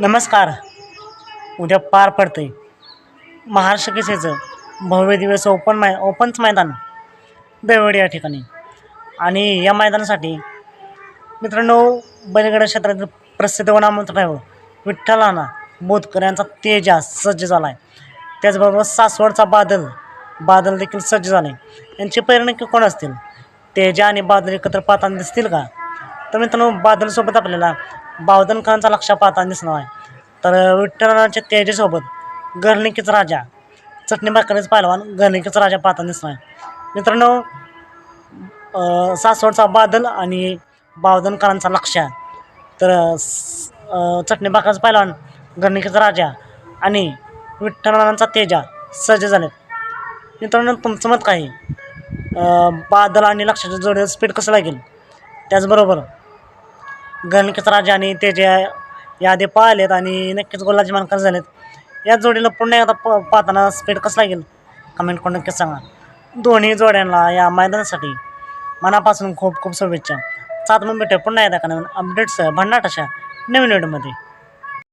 नमस्कार. उद्या पार पडतंय. महाराष्ट्र केसेचं भव्य दिवस ओपन मै ओपनच मैदान देवडी या ठिकाणी. आणि या मैदानासाठी मित्रांनो बैलगाडा क्षेत्रातील प्रसिद्ध व नामवंत हो. विठ्ठल विठ्ठलाना बोधकर यांचा तेजा सज्ज झाला आहे त्याचबरोबर सासवडचा बादल बादल देखील सज्ज झाला आहे यांचे पैर कोण असतील? तेजा आणि बादल एकत्र पाहताना दिसतील का? तर मित्रांनो बादलसोबत आपल्याला बावधनकरांचा लक्ष पाहता दिसणार आहे. तर विठ्ठलाच्या तेजेसोबत गर्णिकीचा राजा चटणी भाकरीचा पहिलवान गर्णिकीचा राजा पाहता दिसणार आहे. मित्रांनो सासवडचा बादल आणि बावधनकरांचा लक्ष तर चटणी भाकरीचा पहिलवान गर्णिकीचा राजा आणि विठ्ठलांचा तेजा सज्ज झाले मित्रांनो तुमचं मत काय बादल आणि लक्षाच्या जोडीला स्पीड कसं लागेल? त्याचबरोबर गणकित राजा आणि त्याचे यादी पाहिलेत आणि नक्कीच गोलाची मानकर झालेत. या जोडीला पुन्हा एकदा प पाहताना स्पीड कसं लागेल कमेंट करून नक्कीच सांगा. दोन्ही जोड्यांना या मैदानासाठी मनापासून खूप खूप शुभेच्छा. सात मग भेटूया पुन्हा एकदा का नवीन अपडेट्स भन्नाट अशा नवीन व्हिडिओमध्ये